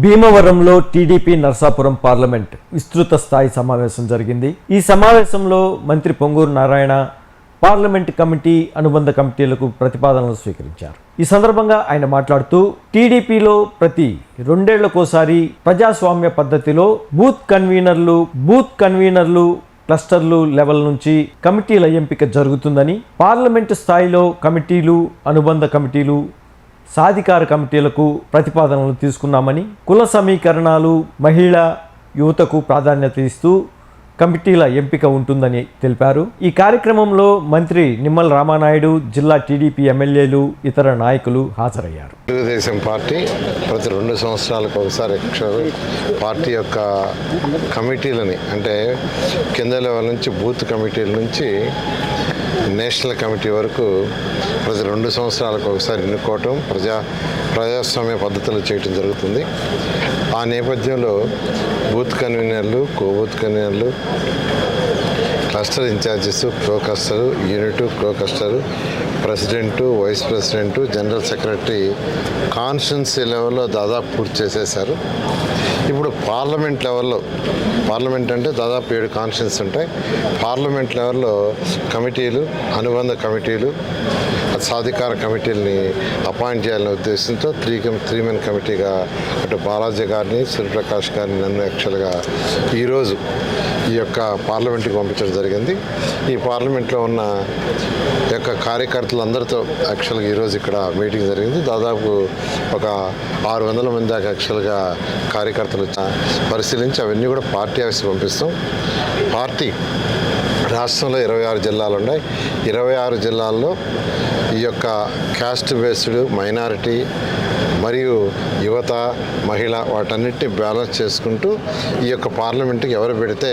భీమవరంలో TDP Narsapuram parliament విస్తృత స్థాయి సమావేశం జరిగింది. ఈ సమావేశంలో మంత్రి పొంగూరు నారాయణ పార్లమెంట్ కమిటీ అనుబంధ కమిటీలకు ప్రతిపాదనలు స్వీకరించారు. ఈ సందర్భంగా ఆయన మాట్లాడుతూ టీడీపీలో ప్రతి రెండేళ్ళకోసారి ప్రజాస్వామ్య పద్ధతిలో బూత్ కన్వీనర్లు బూత్ కన్వీనర్లు క్లస్టర్లు లెవెల్ నుంచి కమిటీల ఎంపిక జరుగుతుందని పార్లమెంటు స్థాయిలో కమిటీలు అనుబంధ కమిటీలు సాధికార కమిటీలకు ప్రతిపాదనలు తీసుకున్నామని కుల సమీకరణాలు మహిళ యువతకు ప్రాధాన్యత ఇస్తూ కమిటీల ఎంపిక ఉంటుందని తెలిపారు. ఈ కార్యక్రమంలో మంత్రి నిమ్మల రామానాయుడు జిల్లా టీడీపీ ఎమ్మెల్యేలు ఇతర నాయకులు హాజరయ్యారు. తెలుగుదేశం పార్టీ ప్రతి రెండు సంవత్సరాలకు ఒకసారి పార్టీ యొక్క కమిటీలని అంటే కింద లెవెల్ నుంచి బూత్ కమిటీల నుంచి నేషనల్ కమిటీ వరకు ప్రతి రెండు సంవత్సరాలకు ఒకసారి ఎన్నుకోవటం ప్రజా ప్రజాస్వామ్య పద్ధతులు చేయటం జరుగుతుంది. ఆ నేపథ్యంలో బూత్ కన్వీనర్లు కో బూత్ కన్వీనర్లు cluster incharges pro unit pro president vice president general secretary constituency లెవెల్లో దాదాపు పూర్తి చేసేశారు. ఇప్పుడు పార్లమెంట్ లెవెల్లో పార్లమెంట్ అంటే దాదాపు ఏడు కాన్స్టిట్యున్సీ ఉంటాయి. పార్లమెంట్ లెవెల్లో కమిటీలు అనుబంధ కమిటీలు సాధికార కమిటీలని అపాయింట్ చేయాలనే ఉద్దేశంతో త్రీ త్రీ మెన్ కమిటీగా అటు బాలాజీ గారిని సూర్యప్రకాష్ గారిని నన్ను యాక్చువల్గా ఈరోజు ఈ యొక్క పార్లమెంట్కి పంపించడం జరిగింది. ఈ పార్లమెంట్లో ఉన్న యొక్క కార్యకర్తలందరితో యాక్చువల్గా ఈరోజు ఇక్కడ మీటింగ్ జరిగింది. దాదాపు ఒక ఆరు వందల మంది దాకా యాక్చువల్గా కార్యకర్తలు పరిశీలించి అవన్నీ కూడా పార్టీ ఆఫీస్కి పంపిస్తాం. పార్టీ రాష్ట్రంలో ఇరవై ఆరు జిల్లాలు ఉన్నాయి. ఇరవై ఆరు జిల్లాల్లో ఈ యొక్క క్యాస్ట్ బేస్డ్ మైనారిటీ మరియు యువత మహిళ వాటన్నిటిని బ్యాలెన్స్ చేసుకుంటూ ఈ యొక్క పార్లమెంట్కి ఎవరు పెడితే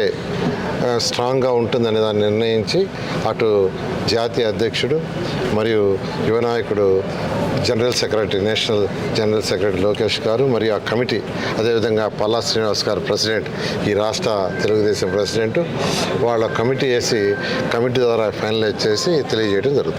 స్ట్రాంగ్గా ఉంటుందనే దాన్ని నిర్ణయించి అటు జాతీయ అధ్యక్షుడు మరియు యువ నాయకుడు general secretary national general secretary Lokesh గారు మరియు ఆ కమిటీ అదేవిధంగా పల్లా శ్రీనివాస్ గారు ప్రెసిడెంట్ ఈ రాష్ట్ర తెలుగుదేశం ప్రెసిడెంట్ వాళ్ళ కమిటీ వేసి కమిటీ ద్వారా ఫైనలైజ్ చేసి తెలియజేయడం జరుగుతుంది.